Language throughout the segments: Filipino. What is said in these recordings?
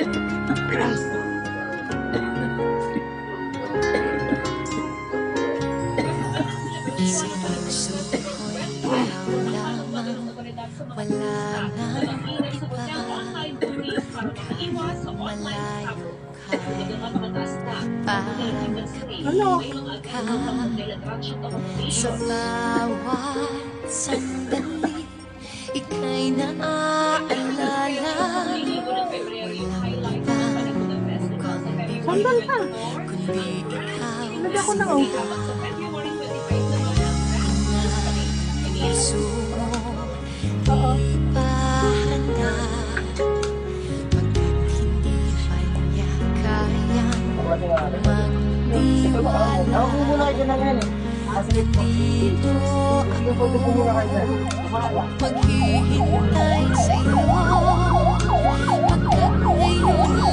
Sa puso ko'y ikaw lamang Wala nang iba Malayo ka Pagka Sa bawat sandali Ika'y naalang handa Pagkat hindi pa niya kayang magtiwala Ako muna kayo na yan eh. Dito ako na. Maghihintay sa'yo Pagkat ngayon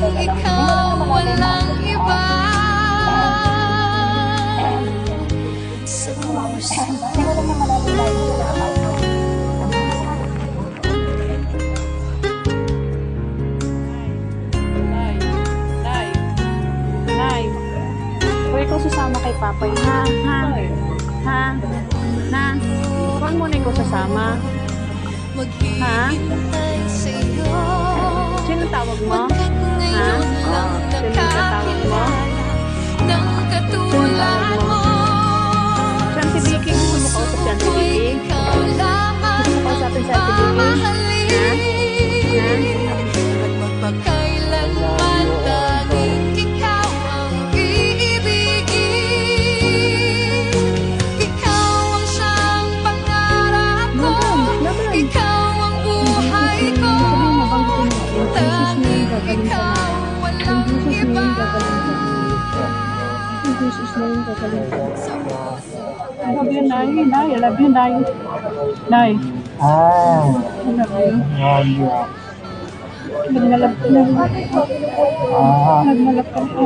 Tanging ikaw walang iba Sa puso ikaw sasama kay Papay, ha? Ha? Ha? Na? Huwag mo na ikaw sasama. Maghihintay walang iba I love you, Nay. Nay, I love you, Nay. Nay, Ah. I love you. Yan yan. Nagmalap ka na. Ah. Nagmalap ka na.